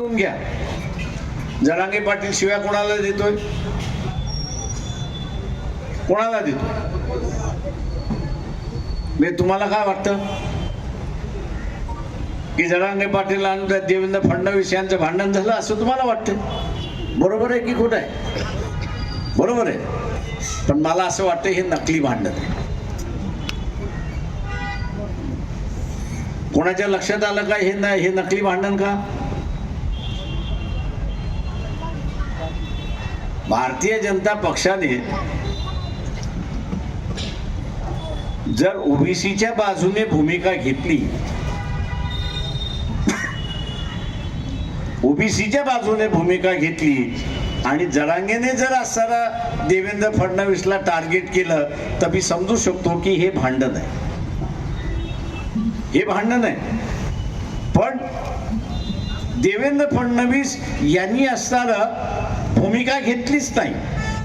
समजून घ्या. जरांगे पाटील शिव्या कोणाला देतोय? कोणाला देतो म्हणजे तुम्हाला काय वाटतं? की जरांगे पाटील आणि देवेंद्र फडणवीस यांचं भांडण झालं असं तुम्हाला वाटतं? बरोबर आहे की खोटं आहे? बरोबर आहे. पण मला असं वाटतं हे नकली भांडण आहे. कोणाच्या लक्षात आलं का हे न- हे नकली भांडण का? भारतीय जनता पक्षाने जर ओबीसीच्या बाजूने भूमिका घेतली ओबीसीच्या बाजूने भूमिका घेतली आणि जरांगेने जर असताना देवेंद्र फडणवीसला टार्गेट केलं तर मी समजू शकतो की हे भांडण आहे. हे भांडण आहे. पण देवेंद्र फडणवीस यांनी असताना भूमिका घेतलीच नाही.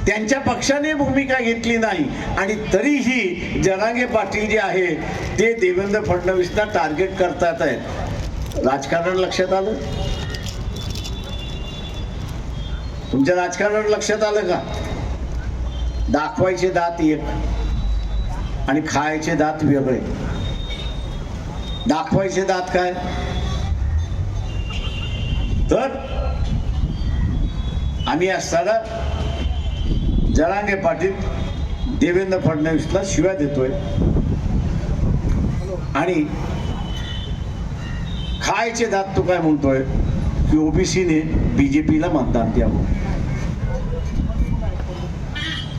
त्यांच्या पक्षाने भूमिका घेतली नाही. आणि तरीही जरांगे पाटील जे आहे ते देवेंद्र फडणवीसला टार्गेट करतात आहेत. राजकारण लक्षात आलं? तुमच्या राजकारण लक्षात आलं का? दाखवायचे दात एक आणि खायचे दात वेगळे. दाखवायचे दात काय? तर आम्ही असताना जरांगे पाटील देवेंद्र फडणवीसला शिव्या देतोय. आणि खायचे दात तो काय म्हणतोय? की ओबीसीने बीजेपीला मतदान द्यावं.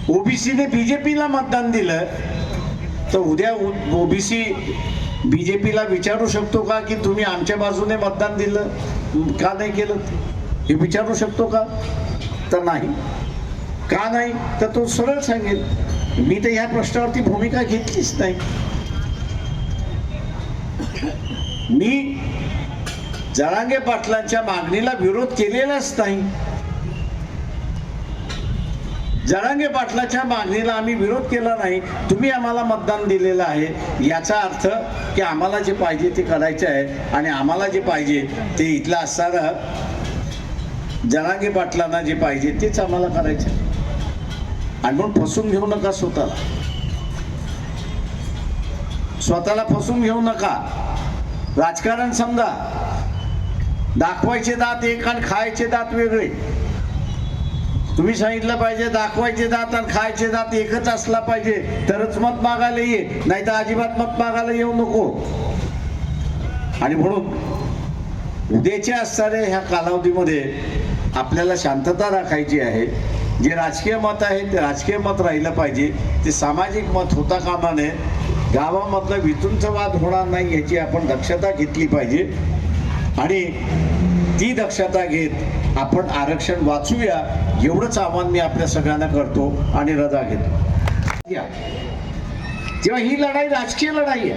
ओबीसीने बीजेपीला मतदान दिलं तर उद्या ओबीसी बीजेपीला विचारू शकतो का की तुम्ही आमच्या बाजूने मतदान दिलं? का नाही केलं? हे विचारू शकतो का? तर नाही. का नाही? तर तो सरळ सांगेल. मी तर ह्या प्रश्नावरती भूमिका घेतलीच नाही. मी जरांगे पाटलांच्या मागणीला विरोध केलेलाच नाही. जरांगे पाटलाच्या मागणीला आम्ही विरोध केला नाही. तुम्ही आम्हाला मतदान दिलेलं आहे. याचा अर्थ की आम्हाला जे पाहिजे ते करायचं आहे आणि आम्हाला जे पाहिजे ते इथलं असणारं जनांगी पाटलांना जे पाहिजे तेच आम्हाला करायचं. आहे. आणि म्हणून फसून घेऊ नका स्वतःला. स्वतःला फसून घेऊ नका. राजकारण समजा. दाखवायचे दात एक आणि खायचे दात वेगळे. तुम्ही सांगितलं पाहिजे दाखवायचे दात आणि खायचे दात एकच असला पाहिजे तरच मत मागायला ये नाही तर अजिबात मत मागायला येऊ नको. आणि म्हणून उद्याच्या असणाऱ्या ह्या कालावधीमध्ये आपल्याला शांतता राखायची आहे. जे राजकीय मत आहे ते राजकीय मत राहिलं पाहिजे. ते सामाजिक मत होता कामा नये. गावामधलं वितूंचा वाद होणार नाही याची आपण दक्षता घेतली पाहिजे. आणि ती दक्षता घेत आपण आरक्षण वाचूया एवढंच आव्हान मी आपल्या सगळ्यांना करतो आणि रजा घेतो. या. तेव्हा ही लढाई राजकीय लढाई आहे.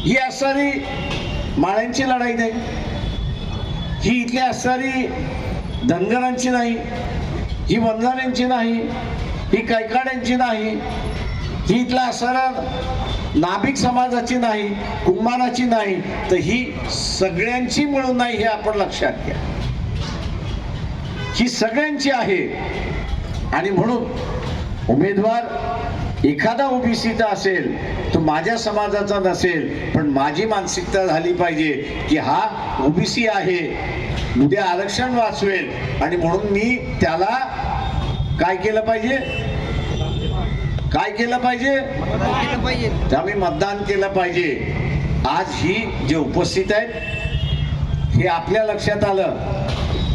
ही असणारी माळ्यांची लढाई नाही. ही इथली असणारी धनगरांची नाही ही वंजाऱ्यांची नाही ही कैकाड्यांची नाही ही इथला असणारा नाभिक समाजाची नाही कुंभाराची नाही तर ही सगळ्यांची मिळून नाही हे आपण लक्षात घ्या. ही सगळ्यांची आहे. आणि म्हणून उमेदवार एखादा ओबीसीचा असेल तो माझ्या समाजाचा नसेल पण माझी मानसिकता झाली पाहिजे की हा ओबीसी आहे उद्या आरक्षण वाचवेल आणि म्हणून मी त्याला काय केलं पाहिजे? काय केलं पाहिजे? त्यामुळे मतदान केलं पाहिजे. आज ही जे उपस्थित आहेत हे आपल्या लक्षात आलं.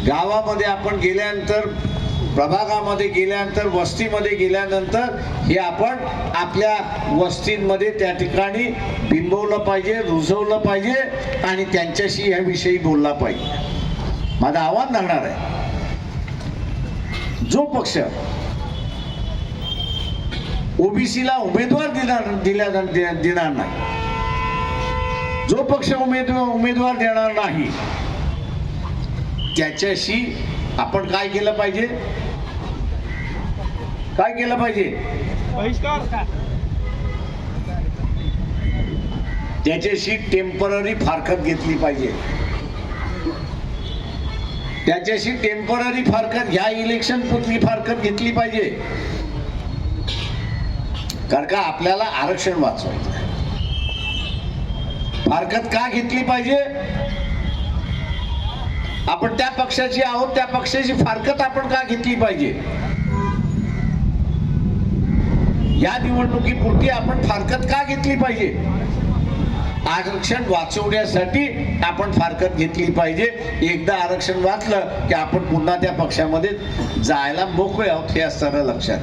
गावामध्ये आपण गेल्यानंतर प्रभागामध्ये गेल्यानंतर वस्तीमध्ये गेल्यानंतर हे आपण आपल्या वस्तींमध्ये त्या ठिकाणी बिंबवलं पाहिजे रुजवलं पाहिजे आणि त्यांच्याशी याविषयी बोलला पाहिजे. माझं आव्हान राहणार आहे. जो पक्ष ओबीसीला उमेदवार देणार दिल्या देणार नाही जो पक्ष उमेदवार उमेदवार देणार नाही त्याच्याशी आपण काय केलं पाहिजे? काय केलं पाहिजे? त्याच्याशी टेंपररी फारकत घेतली पाहिजे. त्याच्याशी टेंपररी फारकत ह्या इलेक्शन पुरती फारकत घेतली पाहिजे. कारण का आपल्याला आरक्षण वाचवायचं आहे. फारकत का घेतली पाहिजे? आपण त्या पक्षाची आहोत त्या पक्षाची फारकत आपण का घेतली पाहिजे? या निवडणुकीपुरती आपण फारकत का घेतली पाहिजे? आरक्षण वाचवण्यासाठी आपण फारकत घेतली पाहिजे. एकदा आरक्षण वाचलं की आपण पुन्हा त्या पक्षामध्ये जायला मोकळे आहोत हे असताना लक्षात.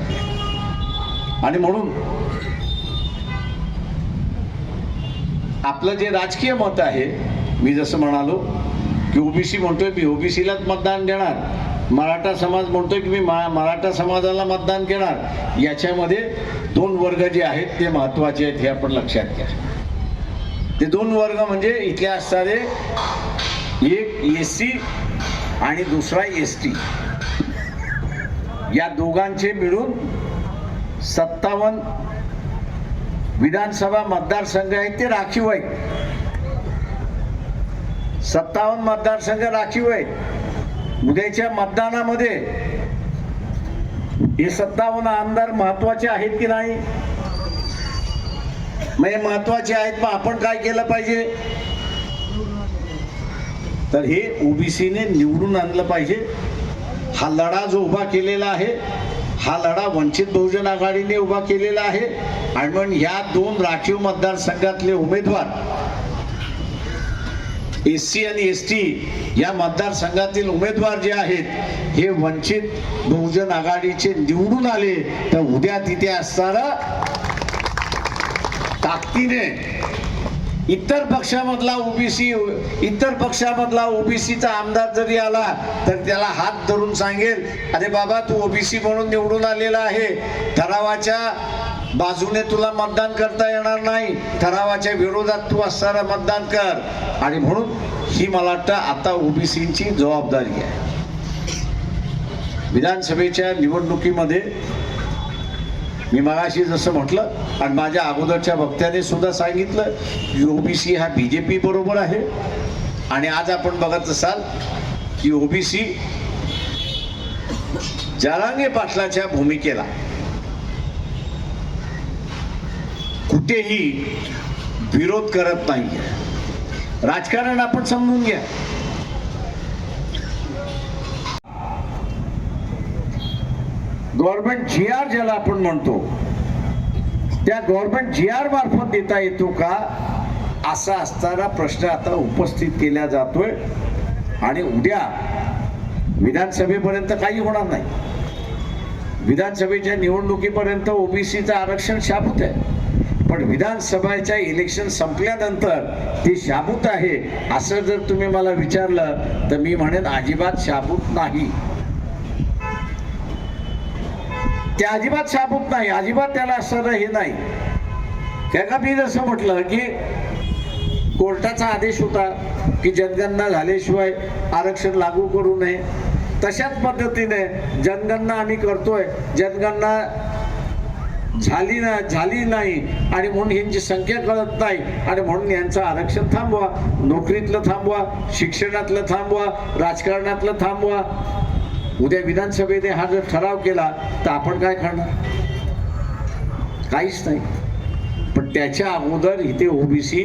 आणि म्हणून आपलं जे राजकीय मत आहे मी जसं म्हणालो की ओबीसी म्हणतोय मी ओबीसीलाच मतदान देणार. मराठा समाज म्हणतोय की मी मराठा समाजाला मतदान देणार याच्यामध्ये दोन वर्ग जे आहेत ते महत्त्वाचे आहेत हे आपण लक्षात घ्या. ते दोन वर्ग म्हणजे इथले असणारे एक एस सी आणि दुसरा एस टी. या दोघांचे मिळून सत्तावन्न विधानसभा मतदारसंघ आहेत ते राखीव आहेत. सत्तावन्न मतदारसंघ राखीव आहेत. उद्याच्या मतदानामध्ये हे सत्तावन्न आमदार महत्त्वाचे आहेत की नाही? म्हणजे महत्त्वाचे आहेत मग आपण काय केलं पाहिजे? तर हे ओबीसीने निवडून आणलं पाहिजे. हा लढा जो उभा केलेला आहे हा लढा वंचित बहुजन आघाडीने उभा केलेला आहे. आणि म्हणून ह्या दोन राखीव मतदारसंघातले उमेदवार एस सी आणि एस टी या मतदारसंघातील उमेदवार जे आहेत हे वंचित बहुजन आघाडीचे निवडून आले तर उद्या तिथे असणारा ताकदीने इतर पक्षामधला ओबीसी इतर पक्षामधला ओबीसीचा आमदार जरी आला तर त्याला हात धरून सांगेल अरे बाबा तू ओबीसी म्हणून निवडून आलेला आहे. ठरावाच्या बाजूने तुला मतदान करता येणार नाही. ठरावाच्या विरोधात तू असणारा मतदान कर. आणि म्हणून ही मला वाटतं आता ओबीसीची जबाबदारी आहे. विधानसभेच्या निवडणुकीमध्ये मी मगाशी जसं म्हटलं आणि माझ्या अगोदरच्या वक्त्याने सुद्धा सांगितलं की ओबीसी हा बी जे पी बरोबर आहे. आणि आज आपण बघत असाल की ओबीसी जरांगे पाटलाच्या भूमिकेला कुठेही विरोध करत नाही राजकारण आपण समजून घ्या. गव्हर्नमेंट जी आर ज्याला आपण म्हणतो त्या गव्हर्नमेंट जी आर मार्फत देता येतो का? असा असताना प्रश्न आता उपस्थित केला जातोय. आणि उद्या विधानसभेपर्यंत काही होणार नाही. विधानसभेच्या निवडणुकीपर्यंत ओबीसीचं आरक्षण शाबूत आहे. पण विधानसभेच्या इलेक्शन संपल्यानंतर ते शाबूत आहे असं जर तुम्ही मला विचारलं तर मी म्हणेन अजिबात शाबूत नाही. ते अजिबात शाबूत नाही अजिबात त्याला असं हे नाही. त्या का मी जसं म्हटलं की कोर्टाचा आदेश होता की जनगणना झाल्याशिवाय आरक्षण लागू करू नये. तशाच पद्धतीने जनगणना आम्ही करतोय. जनगणना झाली ना झाली नाही. आणि म्हणून यांची संख्या कळत नाही. आणि म्हणून यांचं आरक्षण थांबवा. नोकरीतलं थांबवा. शिक्षणातलं थांबवा. राजकारणातलं थांबवा. उद्या विधानसभेने हा जर ठराव केला तर आपण काय करणार? काहीच नाही. पण त्याच्या अगोदर इथे ओबीसी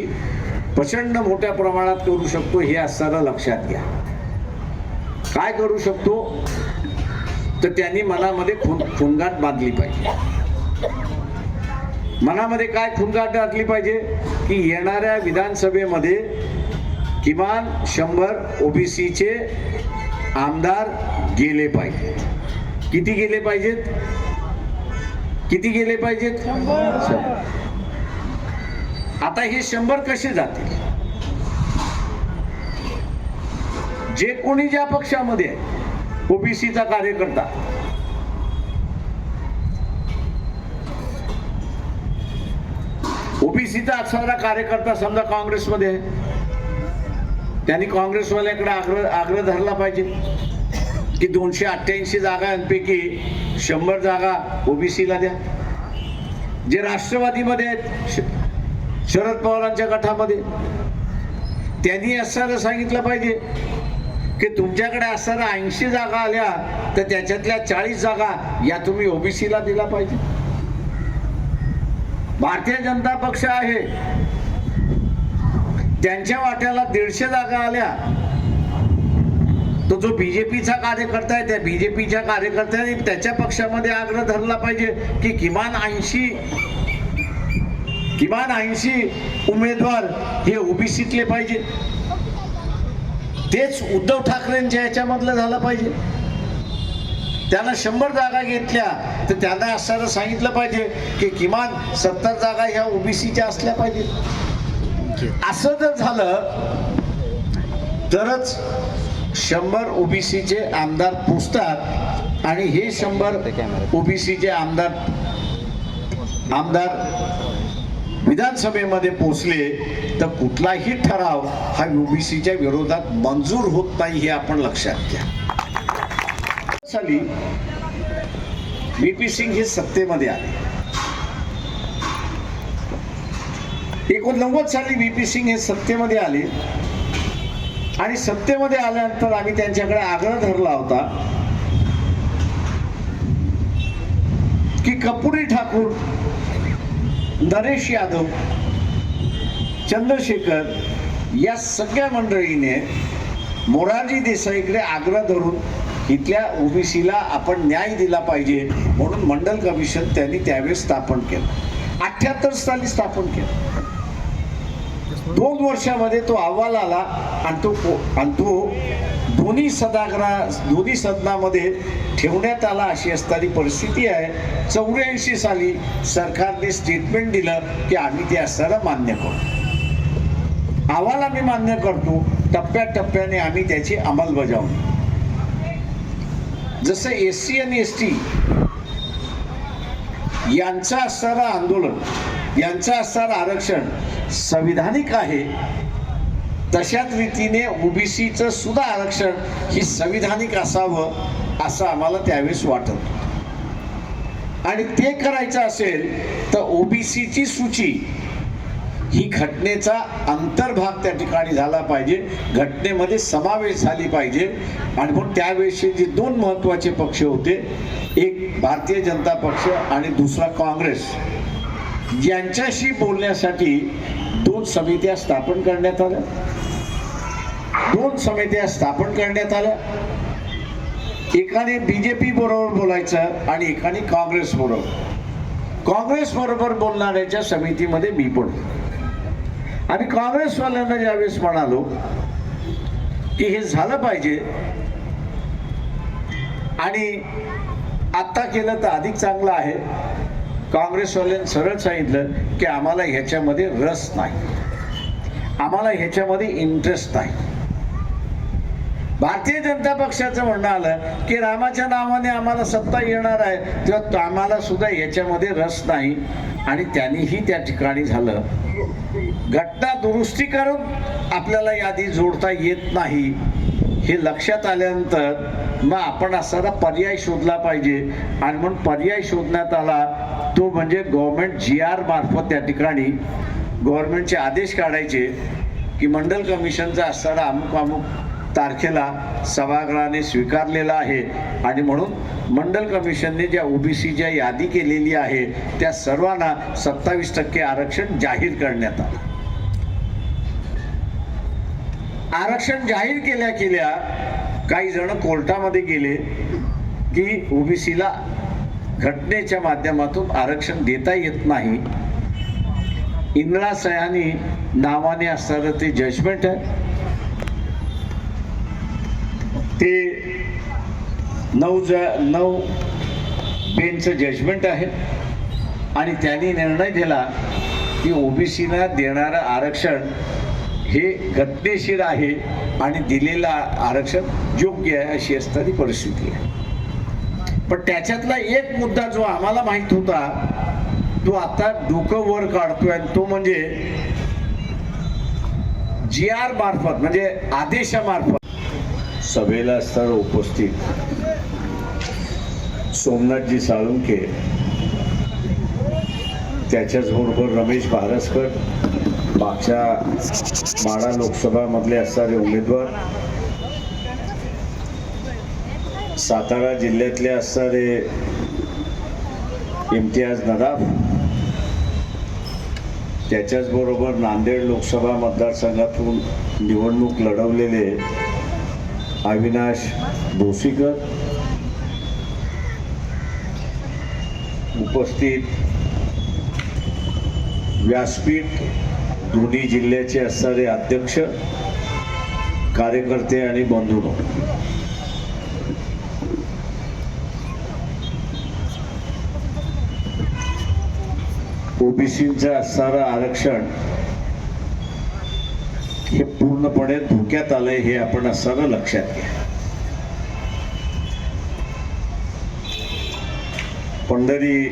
प्रचंड मोठ्या प्रमाणात करू शकतो हे असताना लक्षात घ्या. काय करू शकतो? तर त्यांनी मनामध्ये खुन खुणगाट बांधली पाहिजे. मनामध्ये काय खुणगाट असली पाहिजे? की येणाऱ्या विधानसभेमध्ये किमान शंभर ओबीसीचे आमदार गेले पाहिजेत. किती गेले पाहिजेत? किती गेले पाहिजेत? आता हे शंभर कसे जातील? जे कोणी ज्या पक्षामध्ये ओबीसीचा कार्यकर्ता ओबीसीचा असणारा कार्यकर्ता समजा काँग्रेसमध्ये आहे. त्यांनी काँग्रेसवाल्याकडे आग्रह आग्रह धरला पाहिजे की दोनशे अठ्ठ्याऐंशी जागांपैकी शंभर जागा ओबीसीला द्या. जे राष्ट्रवादीमध्ये आहेत श- शरद पवारांच्या गटामध्ये त्यांनी असं सांगितलं पाहिजे की तुमच्याकडे असणाऱ्या ऐंशी जागा आल्या तर त्याच्यातल्या चाळीस जागा या तुम्ही ओबीसीला दिला पाहिजे. भारतीय जनता पक्ष आहे. त्यांच्या वाट्याला दीडशे जागा आल्या. तो जो बीजेपीचा कार्यकर्ता आहे त्या बीजेपीच्या कार्यकर्त्याने त्याच्या पक्षामध्ये आग्रह धरला पाहिजे की किमान ऐंशी किमान ऐंशी उमेदवार हे ओबीसीतले पाहिजे. तेच उद्धव ठाकरेंच्या याच्यामधलं झालं पाहिजे. त्यांना शंभर जागा घेतल्या तर त्यांना असं सांगितलं पाहिजे की किमान सत्तर जागा ह्या ओबीसीच्या असल्या पाहिजेत. असं जर झालं तरच शंभर ओबीसीचे आमदार पोचतात आणि हे शंभर ओबीसीचे आमदार आमदार विधानसभेमध्ये पोचले तर कुठलाही ठराव हा ओबीसीच्या विरोधात मंजूर होत नाही हे आपण लक्षात घ्या. साली बी पी सिंग हे सत्तेमध्ये आले. एकोणनव्वद साली बी पी सिंग हे सत्तेमध्ये आले. आणि सत्तेमध्ये आल्यानंतर आम्ही त्यांच्याकडे आग्रह धरला होता की कपुरी ठाकूर नरेश यादव चंद्रशेखर या सगळ्या मंडळीने मोरारजी देसाईकडे आग्रह धरून इथल्या ओबीसीला आपण न्याय दिला पाहिजे म्हणून मंडल कमिशन त्यांनी त्यावेळेस स्थापन केलं. अठ्याहत्तर साली स्थापन केलं. दोन वर्षामध्ये तो अहवाल आला आणि तो आणि तो दोन्ही सदागरा दोन्ही सदनामध्ये ठेवण्यात आला अशी असणारी परिस्थिती आहे. चौऱ्याऐंशी साली सरकारने स्टेटमेंट दिलं की आम्ही ते असताना मान्य करू अहवाल आम्ही मान्य करतो. टप्प्याटप्प्याने आम्ही त्याची अंमलबजावणी जसं एस सी आणि एस टी यांचं असणारं आंदोलन यांचं असणारं आरक्षण संविधानिक आहे तशाच रीतीने ओबीसीचं सुद्धा आरक्षण ही संविधानिक असावं असं आम्हाला त्यावेळेस वाटत. आणि ते करायचं असेल तर ओबीसीची सूची ही घटनेचा अंतर्भाग त्या ठिकाणी झाला पाहिजे. घटनेमध्ये समावेश झाली पाहिजे. आणि म्हणून त्यावेळेसचे जे दोन महत्त्वाचे पक्ष होते एक भारतीय जनता पक्ष आणि दुसरा काँग्रेस. यांच्याशी बोलण्यासाठी दोन समित्या स्थापन करण्यात आल्या. दोन समित्या स्थापन करण्यात आल्या. एकाने बीजेपी बरोबर बोलायचं आणि एकाने काँग्रेस बरोबर. काँग्रेस बरोबर बोलणाऱ्याच्या समितीमध्ये मी पण. होतो. आणि काँग्रेसवाल्यांना ज्यावेळेस म्हणालो की हे झालं पाहिजे आणि आत्ता केलं तर अधिक चांगलं आहे. काँग्रेसवाल्यांनी सरळ सांगितलं की आम्हाला ह्याच्यामध्ये रस नाही. आम्हाला ह्याच्यामध्ये इंटरेस्ट नाही. भारतीय जनता पक्षाचं म्हणणं आलं की रामाच्या नावाने आम्हाला सत्ता येणार आहे तेव्हा आम्हाला सुद्धा याच्यामध्ये रस नाही. आणि त्यांनीही त्या ठिकाणी झालं. घटना दुरुस्ती करून आपल्याला यादी जोडता येत नाही हे लक्षात आल्यानंतर मग आपण असा पर्याय शोधला पाहिजे. आणि म्हणून पर्याय शोधण्यात आला तो म्हणजे गव्हर्नमेंट जी आर मार्फत त्या ठिकाणी गव्हर्नमेंटचे आदेश काढायचे की मंडल कमिशनचा असणारा अमुक अमुक तारखेला सभागृहाने स्वीकारलेला आहे. आणि म्हणून मंडल कमिशनने ज्या ओबीसीच्या यादी केलेली आहे त्या सर्वांना सत्तावीस टक्के आरक्षण जाहीर करण्यात आलं. आरक्षण जाहीर केल्या केल्या काही जण कोर्टामध्ये गेले की ओबीसीला घटनेच्या माध्यमातून आरक्षण देता येत नाही. इंद्रा सयानी नावाने असणारं ते जजमेंट आहे. ते नऊ ज नऊ बेनचं जजमेंट आहे. आणि त्यांनी निर्णय दिला की ओबीसीला देणारं आरक्षण हे घटनेशीर आहे आणि दिलेलं आरक्षण योग्य आहे अशी असणारी परिस्थिती आहे. पण त्याच्यातला एक मुद्दा जो आम्हाला माहीत होता तो आता डोकं वर काढतोय आणि तो म्हणजे जी आर मार्फत म्हणजे आदेशामार्फत सभेला सर्व उपस्थित. सोमनाथजी साळुंके त्याच्याचबरोबर रमेश भारसकर. मागच्या माडा लोकसभामधले असणारे उमेदवार. सातारा जिल्ह्यातले असणारे इम्तियाज नदाफ. त्याच्याच बरोबर नांदेड लोकसभा मतदारसंघातून निवडणूक लढवलेले अविनाश भोसीकर उपस्थित व्यासपीठ दोन्ही जिल्ह्याचे असणारे अध्यक्ष कार्यकर्ते आणि बंधू ओबीसीचं असणारं आरक्षण हे पूर्णपणे धोक्यात आलंय हे आपण असणारं लक्षात घ्या. पंढरी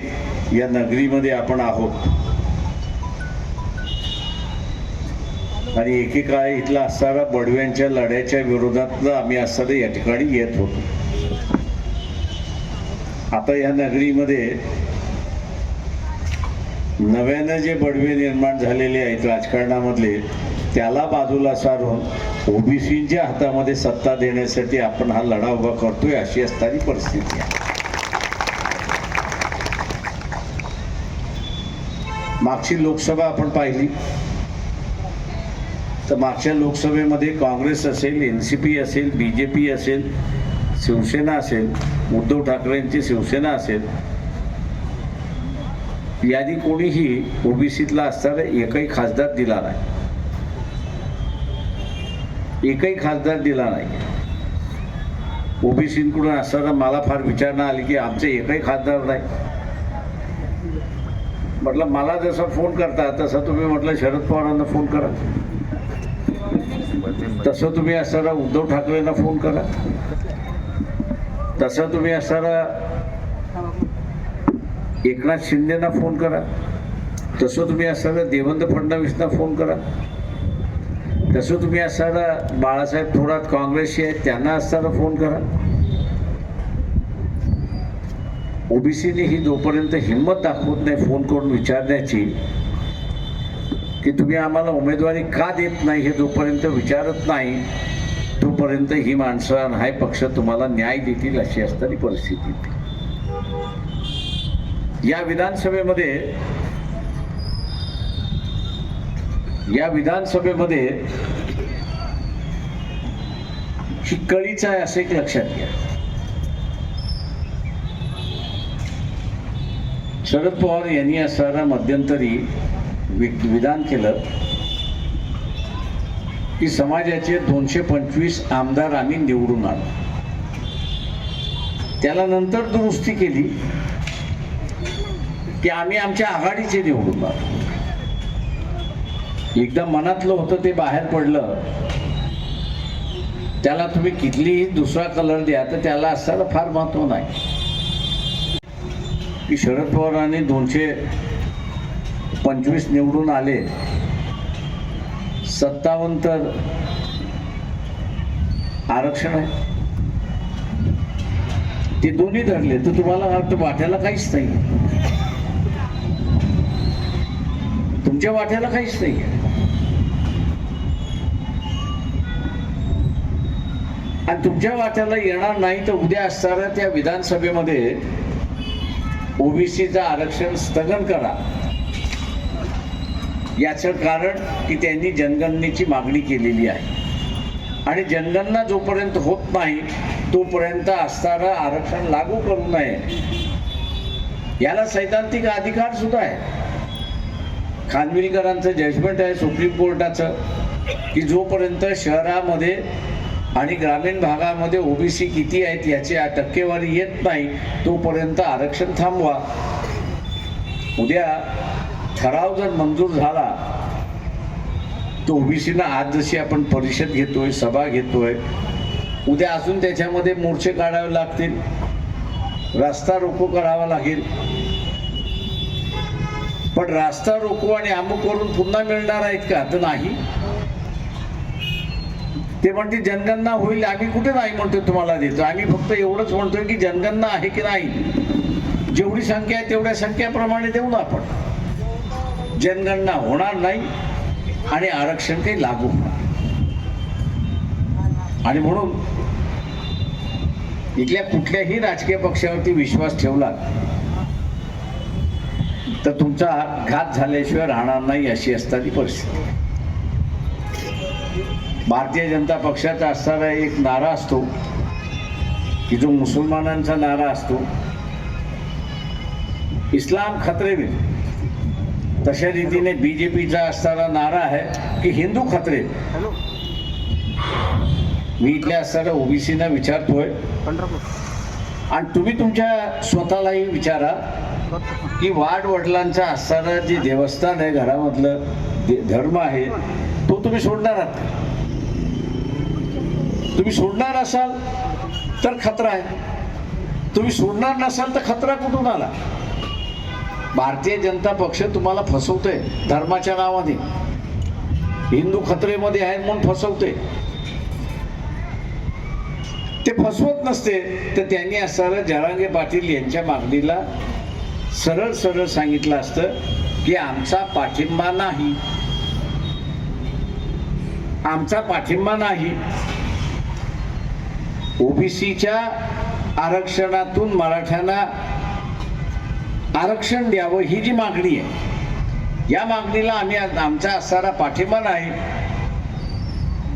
या नगरीमध्ये आपण आहोत. आणि एकेकाळी इथला असणारा बडव्यांच्या लढ्याच्या विरोधात आम्ही असताना या ठिकाणी येत होतो. आता या नगरीमध्ये नव्यानं जे बडवे निर्माण झालेले आहेत राजकारणामधले त्याला बाजूला सारून ओबीसीच्या हातामध्ये सत्ता देण्यासाठी आपण हा लढा उभा करतोय अशी असणारी परिस्थिती आहे. मागची लोकसभा आपण पाहिली. तर मागच्या लोकसभेमध्ये काँग्रेस असेल एन सी पी असेल बी जे पी असेल शिवसेना असेल उद्धव ठाकरेंची शिवसेना असेल यादी कोणीही ओबीसीतला असताना एकही खासदार दिला नाही. एकही खासदार दिला नाही. ओबीसीकडून असताना मला फार विचारणा आली की आमचे एकही खासदार नाही. म्हटलं मला जसा फोन करता तसं तुम्ही म्हटलं शरद पवारांना फोन करा. तसं तुम्ही असताना उद्धव ठाकरेंना फोन करा. तसं तुम्ही असताना एकनाथ शिंदेना फोन करा. तसं तुम्ही असताना देवेंद्र फडणवीसना फोन करा. तसं तुम्ही असताना बाळासाहेब थोरात काँग्रेसचे आहेत त्यांना असताना फोन करा. ओबीसीने ही जोपर्यंत हिंमत दाखवत नाही फोन करून विचारण्याची की तुम्ही आम्हाला उमेदवारी का देत नाही हे जोपर्यंत विचारत नाही तोपर्यंत ही माणसं हा पक्ष तुम्हाला न्याय देतील अशी असणारी परिस्थिती. या विधानसभेमध्ये या विधानसभेमध्ये ही कळीच आहे असं एक लक्षात घ्या. शरद पवार यांनी असणारा मध्यंतरी वि- विधान केलं. की समाजाचे दोनशे पंचवीस आमदार आम्ही निवडून आलो. त्याला नंतर दुरुस्ती केली. की आम्ही आमच्या आघाडीचे निवडून आलो. एकदा मनातलं होतं ते बाहेर पडलं त्याला तुम्ही कितलीही दुसरा कलर द्या तर त्याला असताना फार महत्त्व नाही. की शरद पवारांनी दोनशे पंचवीस निवडून आले सत्तावन्न तर आरक्षण आहे. ते दोन्ही धरले तर तुम्हाला वाटतं वाट्याला काहीच नाही. तुमच्या वाट्याला काहीच नाही. आणि तुमच्या वाट्याला येणार नाही तर उद्या असणाऱ्या त्या विधानसभेमध्ये ओबीसीचं आरक्षण स्थगन करा. याचं कारण की त्यांनी जनगणनेची मागणी केलेली आहे. आणि जनगणना जोपर्यंत होत नाही तोपर्यंत असणारं आरक्षण लागू करू नये. याला सैद्धांतिक अधिकार सुद्धा आहे. खानविलकरांचं जजमेंट आहे सुप्रीम कोर्टाचं की जोपर्यंत शहरामध्ये आणि ग्रामीण भागामध्ये ओबीसी किती आहेत याची टक्केवारी येत नाही तोपर्यंत आरक्षण थांबवा. उद्या ठराव जर मंजूर झाला तो ओबीसीना आज जशी आपण परिषद घेतोय सभा घेतोय उद्या अजून त्याच्यामध्ये मोर्चे काढावे लागतील रस्ता रोको करावा लागेल. पण रास्ता रोको आणि अमुक करून पुन्हा मिळणार आहेत का? तर नाही. ते म्हणते जनगणना होईल आम्ही कुठे नाही म्हणतोय तुम्हाला देतो. आम्ही फक्त एवढंच म्हणतोय की जनगणना आहे की नाही. जेवढी संख्या आहे तेवढ्या संख्याप्रमाणे देऊ ना आपण. जनगणना होणार नाही आणि आरक्षण काही लागू होणार आणि म्हणून इथल्या कुठल्याही राजकीय पक्षावरती विश्वास ठेवला तर तुमचा घात झाल्याशिवाय राहणार नाही अशी असणारी परिस्थिती. भारतीय जनता पक्षाचा असणारा एक नारा असतो की जो मुसलमानांचा नारा असतो. इस्लाम खतरे में. तशा रीतीने बीजेपीचा असणारा नारा आहे की हिंदू खतरे में. इथल्या असणाऱ्या ओबीसीना विचारतोय. आणि तुम्ही तुमच्या स्वतःलाही विचारा की वाड वडिलांचा असणारं जे देवस्थान आहे घरामधलं धर्म आहे तो तुम्ही सोडणार आहात? तुम्ही सोडणार असाल तर खतरा आहे. तुम्ही सोडणार नसाल तर खतरा कुठून आला? भारतीय जनता पक्ष तुम्हाला फसवतोय धर्माच्या नावाने. हिंदू खतरेमध्ये आहेत म्हणून फसवते ते फसवत नसते तर त्यांनी असणारं जरांगे पाटील यांच्या मागणीला सरळ सरळ सांगितलं असतं की आमचा पाठिंबा नाही. आमचा पाठिंबा नाही. ओबीसीच्या आरक्षणातून मराठ्यांना आरक्षण द्यावं ही जी मागणी आहे या मागणीला आम्ही आमचा असणारा पाठिंबा नाही.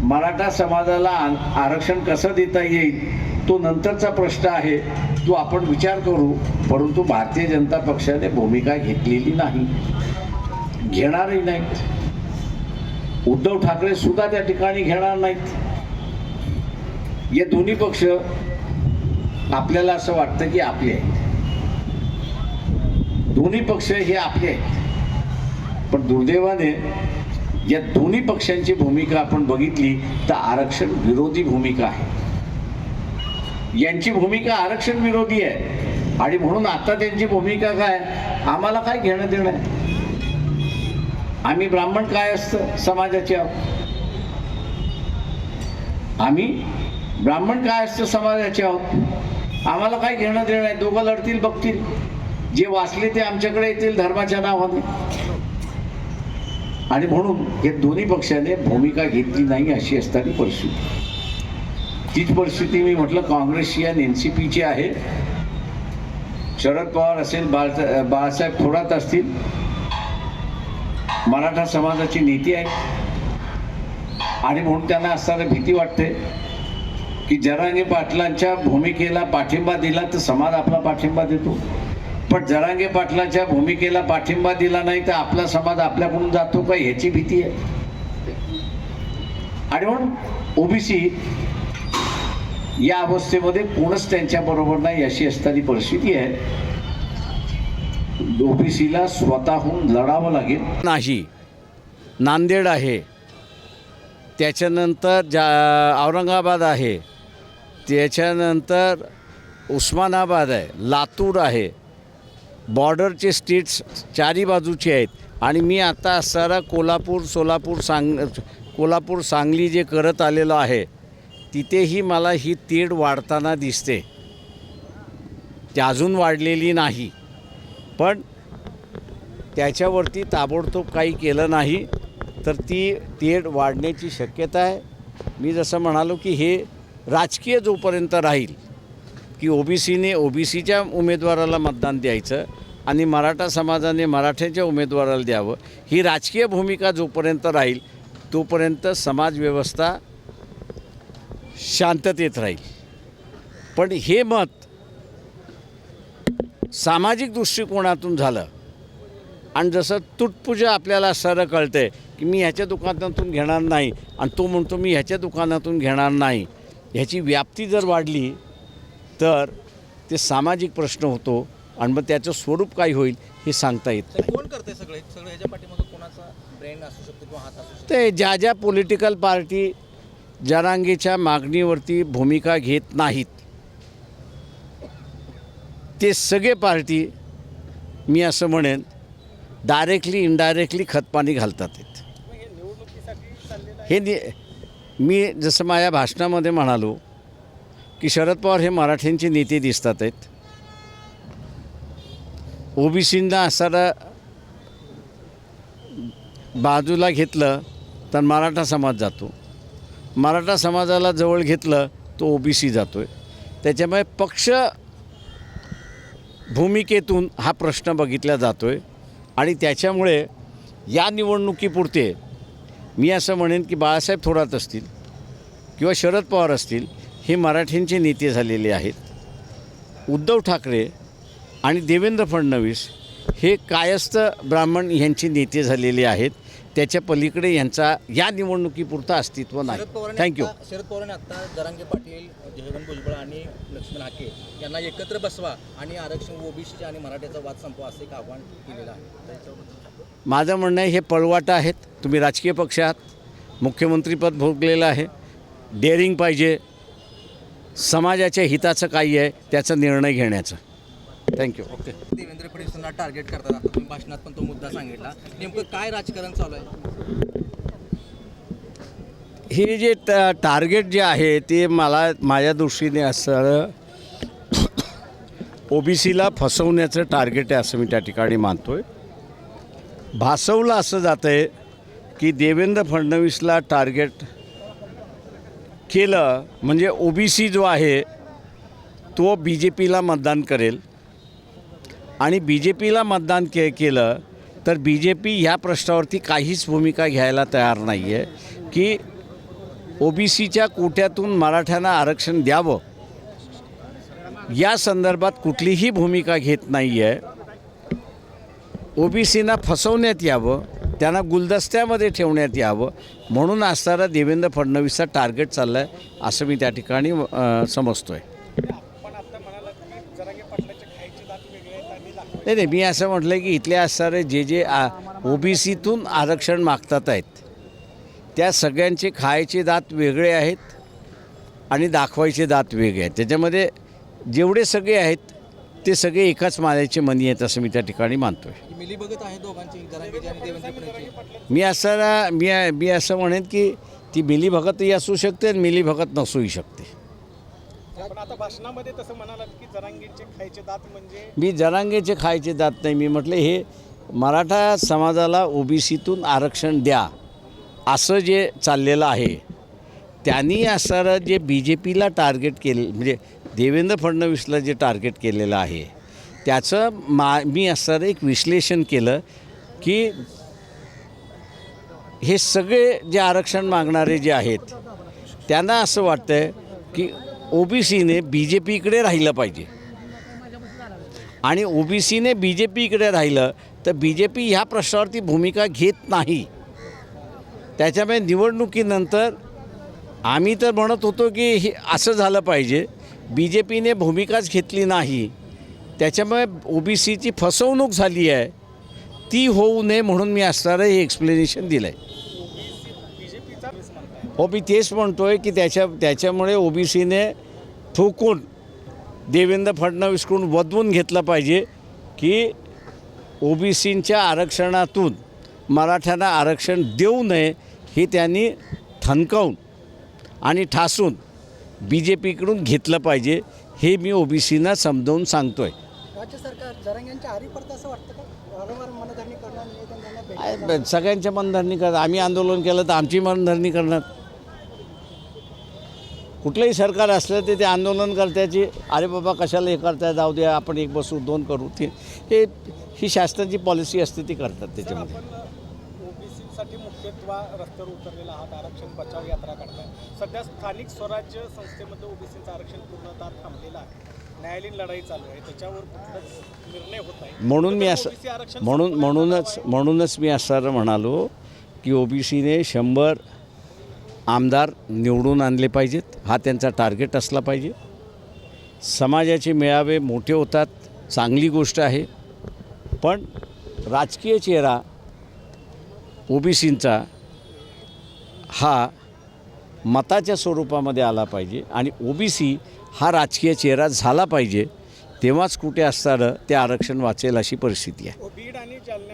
मराठा समाजाला आ- आरक्षण कसं देता येईल तो नंतरचा प्रश्न आहे तो आपण विचार करू परंतु भारतीय जनता पक्षाने भूमिका घेतलेली नाही. घेणारही नाहीत. उद्धव ठाकरे सुद्धा त्या ठिकाणी घेणार नाहीत. हे दोन्ही पक्ष आपल्याला असं वाटतं की आपले आहेत. दोन्ही पक्ष हे आपले आहेत. पण दुर्दैवाने या दोन्ही पक्षांची भूमिका आपण बघितली तर आरक्षण विरोधी भूमिका आहे. यांची भूमिका आरक्षण विरोधी आहे. आणि म्हणून आता त्यांची भूमिका काय? आम्हाला काय घेणं देणं आहे? आम्ही ब्राह्मण काय असतं समाजाचे आहोत? आम्ही ब्राह्मण काय असतं समाजाचे आहोत? आम्हाला काय घेणं देणं आहे दोघं लढतील बघतील. जे वाचले ते आमच्याकडे येतील धर्माच्या नावाने. आणि म्हणून हे दोन्ही पक्षाने भूमिका घेतली नाही अशी असताना परिस्थिती. तीच परिस्थिती मी म्हटलं काँग्रेसची आणि एन सी पीची आहे. शरद पवार असेल बाळ बाळासाहेब थोरात असतील. मराठा समाजाची नीती आहे. आणि म्हणून त्यांना असताना भीती वाटते. की जरांगे पाटलांच्या भूमिकेला पाठिंबा दिला तर समाज आपला पाठिंबा देतो. पण जरांगे पाटलांच्या भूमिकेला पाठिंबा दिला नाही तर आपला समाज आपल्याकडून जातो का ह्याची भीती आहे. आणि म्हणून ओबीसी या अवस्थेमध्ये कोणच त्यांच्या बरोबर नाही अशी असणारी परिस्थिती आहे. ओबीसीला स्वतःहून लढावं लागेल. नाही. नांदेड आहे. त्याच्यानंतर जा औरंगाबाद आहे. त्याच्यानंतर उस्मानाबाद आहे लातूर आहे. बॉर्डरचे स्टेट्स चारी बाजूचे आहेत. आणि मी आता असणारा कोल्हापूर सोलापूर सांग कोल्हापूर सांगली जे करत आलेलो आहे तिथेही मला ही तीड वाढताना दिसते. ती अजून वाढलेली नाही. पण त्याच्यावरती ताबडतोब काही केलं नाही तर ती तेढ वाढण्याची शक्यता आहे. मी जसं म्हणालो की हे राजकीय जोपर्यंत राहील की ओबीसीने ओबीसीच्या उमेदवाराला मतदान द्यायचं आणि मराठा समाजाने मराठ्याच्या उमेदवाराला द्यावं ही राजकीय भूमिका जोपर्यंत राहील तोपर्यंत समाजव्यवस्था शांततेत राहील. पण हे मत सामाजिक दृष्टिकोनातून झालं आणि जसं तुटपुजा आपल्याला सरळ आहे की मी ह्याच्या दुकानातून घेणार नाही आणि तो म्हणतो मी ह्याच्या दुकानातून घेणार नाही. ह्याची व्याप्ती जर वाढली तर ते सामाजिक प्रश्न होतो आणि मग त्याचं स्वरूप काय होईल हे सांगता येत कोण करते सगळे? सगळं ह्याच्या पाठीमागे कोणाचा ब्रेन असू शकतो किंवा हात असू शकतो? ते ज्या ज्या पॉलिटिकल पार्टी जरांगीच्या मागणीवरती भूमिका घेत नाहीत ते सगळे पार्टी मी असं म्हणेन डायरेक्टली इनडायरेक्टली खतपाणी घालतात. हे नि मी जसं माझ्या भाषणामध्ये म्हणालो की शरद पवार हे मराठ्यांचे नेते दिसतात आहेत. ओबीसींना असणारा बाजूला घेतलं तर मराठा समाज जातो. मराठा समाजाला जवळ घेतलं तो ओबीसी जातो आहे त्याच्यामुळे पक्ष भूमिकेतून हा प्रश्न बघितला जातो आहे आणि त्याच्यामुळे या निवडणुकीपुरते मी असं म्हणेन की बाळासाहेब थोरात असतील किंवा शरद पवार असतील हे मराठींचे नेते झालेले आहेत. उद्धव ठाकरे आणि देवेंद्र फडणवीस हे कायस्थ ब्राह्मण यांचे नेते झालेले आहेत. त्याच्या पलीकडे यांचा या निवडणुकीपुरता अस्तित्व नाही. थँक्यू शरद पवारांनी आता जरांगे पाटील जयवंत भुजबळ आणि लक्ष्मण हाके यांना एकत्र बसवा आणि आरक्षण ओबीसी आणि मराठ्याचा वाद संपवा असं एक आव्हान केलेलं आहे. माझं म्हणणं आहे हे पळवाटा आहेत. तुम्ही राजकीय पक्ष आहात. मुख्यमंत्रीपद भोगलेलं आहे. डेअरिंग पाहिजे. समाजाच्या हिताचं काही आहे त्याचा निर्णय घेण्याचं. थँक्यू ओके देवेंद्र फडणवीसांना टार्गेट करतात. आता तुम्ही भाषणात पण तो मुद्दा सांगितला. नेमकं काय राजकारण चालू आहे? हे जे ट टार्गेट जे आहे ते मला माझ्या दृष्टीने असं ओबीसीला फसवण्याचं टार्गेट आहे असं मी त्या ठिकाणी मानतो आहे भासवलं असं जातं आहे की देवेंद्र फडणवीसला टार्गेट केलं म्हणजे ओ बी सी जो आहे तो बी जे पीला मतदान करेल. आणि बी जे पीला मतदान के केलं तर बी जे पी ह्या प्रश्नावरती काहीच भूमिका घ्यायला तयार नाही आहे की ओ बी सीच्या कोट्यातून मराठ्यांना आरक्षण द्यावं. या संदर्भात कुठलीही भूमिका घेत नाही आहे ओबीसींना फसवण्यात यावं त्यांना गुलदस्त्यामध्ये ठेवण्यात यावं म्हणून असणारा देवेंद्र फडणवीसचा टार्गेट चालला आहे असं मी त्या ठिकाणी समजतो आहे नाही नाही मी असं म्हटलं की इथले असणारे जे जे ओबीसीतून आरक्षण मागतात आहेत त्या सगळ्यांचे खायचे दात वेगळे आहेत आणि दाखवायचे दात वेगळे आहेत. त्याच्यामध्ये जेवढे सगळे आहेत ते सगळे एकाच माल्याचे मनी आहेत असं मी त्या ठिकाणी मानतो ही मी असं मी मी असं म्हणेन की ती मिलीभगतही असू शकते आणि मिलीभगत नसूही शकते. पण आता भाषणामध्ये तसं म्हणालात की जरांगींचे खायचे दात म्हणजे मी जरांगेचे खायचे दात नाही. मी म्हटलं हे मराठा समाजाला ओबीसीतून आरक्षण द्या. असं जे चाललेलं आहे त्यांनी असणारं जे बी जे पीला टार्गेट केलं म्हणजे देवेंद्र फडणवीसला जे टार्गेट केलेलं आहे त्याचं मा मी असं एक विश्लेषण केलं की हे सगळे जे आरक्षण मागणारे जे आहेत त्यांना असं वाटतं आहे की ओ बी सीने बी जे पीकडे राहिलं पाहिजे. आणि ओ बी सीने बी जे पीकडे राहिलं तर बी जे पी ह्या प्रश्नावरती भूमिका घेत नाही. त्याच्यामुळे निवडणुकीनंतर आम्ही तर म्हणत होतो की हे असं झालं पाहिजे बी जे पीने भूमिकाच घेतली नाही. त्याच्यामुळे ओबीसीची फसवणूक झाली आहे. ती होऊ नये म्हणून मी असणारं हे एक्सप्लेनेशन दिलं आहे हो मी तेच म्हणतो आहे की त्याच्या त्याच्यामुळे ओबीसीने ठोकून देवेंद्र फडणवीसकडून वदवून घेतलं पाहिजे की ओबीसींच्या आरक्षणातून मराठ्यांना आरक्षण देऊ नये हे त्यांनी ठणकावून आणि ठासून बी जे पीकडून घेतलं पाहिजे हे मी ओबीसीना समजावून सांगतो आहे राज्य सरकार जरांग्यांच्या आरी पडतं असं वाटतं का? वारंवार मनधरणी करणं निवेदन देणं भेट सगळ्यांच्या मनधरणी करतात आम्ही आंदोलन केलं तर आमची मनधरणी करणार. कुठलंही सरकार असलं तर ते आंदोलन करत्याची अरे बाबा कशाला हे करताय जाऊ द्या आपण एक बसू दोन करू ते हे ही शासनाची पॉलिसी असते ती करतात त्याच्यामध्ये. आपण ओबीसीसाठी मुख्यत्व रस्त्यावर उतरलेला आहात. आरक्षण बचाव यात्रा करताय सध्या स्थानिक स्वराज्य संस्थेमध्ये ओबीसीचं आरक्षण पूर्णतः थांबलेलं आहे. न्यायालयीन लढाई चालू आहे. त्याच्यावर कुठलाच निर्णय होत नाही. म्हणून मी असं म्हणून म्हणूनच म्हणूनच मी असं म्हणालो की ओबीसीने शंभर आमदार निवडून आणले पाहिजेत. हा त्यांचा टार्गेट असला पाहिजे. समाजाचे मेळावे मोठे होतात. चांगली गोष्ट आहे. पण राजकीय चेहरा ओबीसींचा हा मताच्या स्वरूपामध्ये आला पाहिजे आणि ओबीसी हा राजकीय चेहरा झाला पाहिजे तेव्हाच कुठे असताना ते आरक्षण वाचेल अशी परिस्थिती आहे.